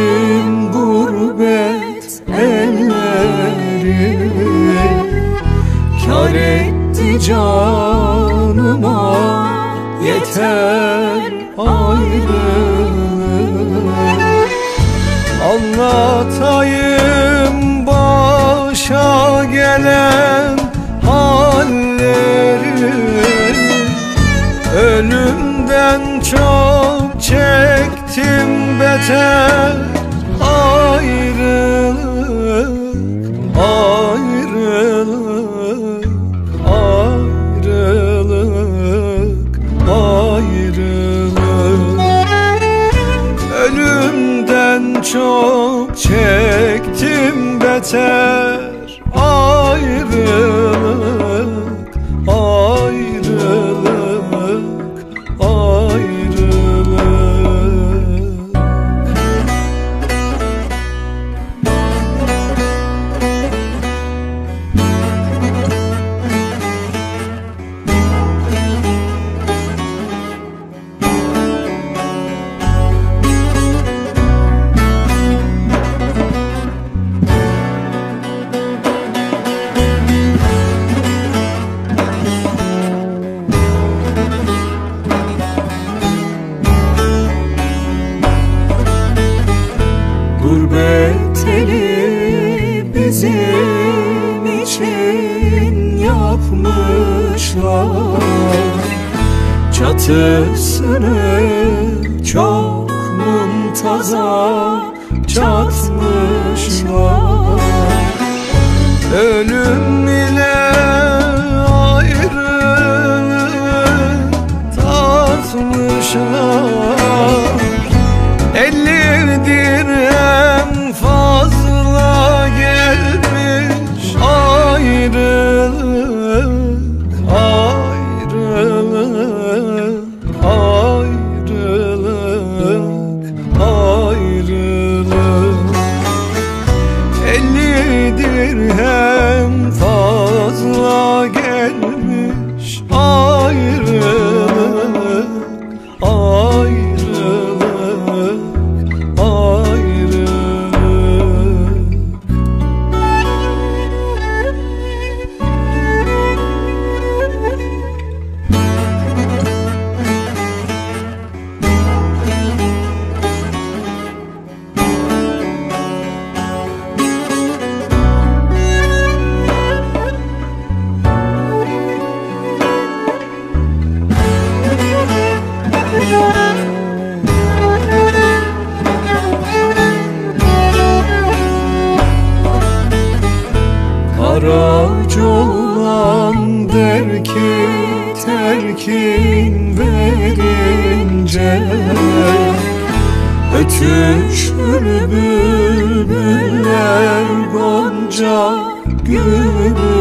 gezdim gurbet elleri Kar etti canıma yeter ayrılık. Anlatayım başa gelen halleri. Ölümden beter Ayrılık, ayrılık, ayrılık, ayrılık. Ölümden çok çektim beter Ayrılık, bizim için yapmışlar. Çatısını çok muntaza çatmışlar. Ölüm terkin verince Ötüşür bülbüller gonca gülünce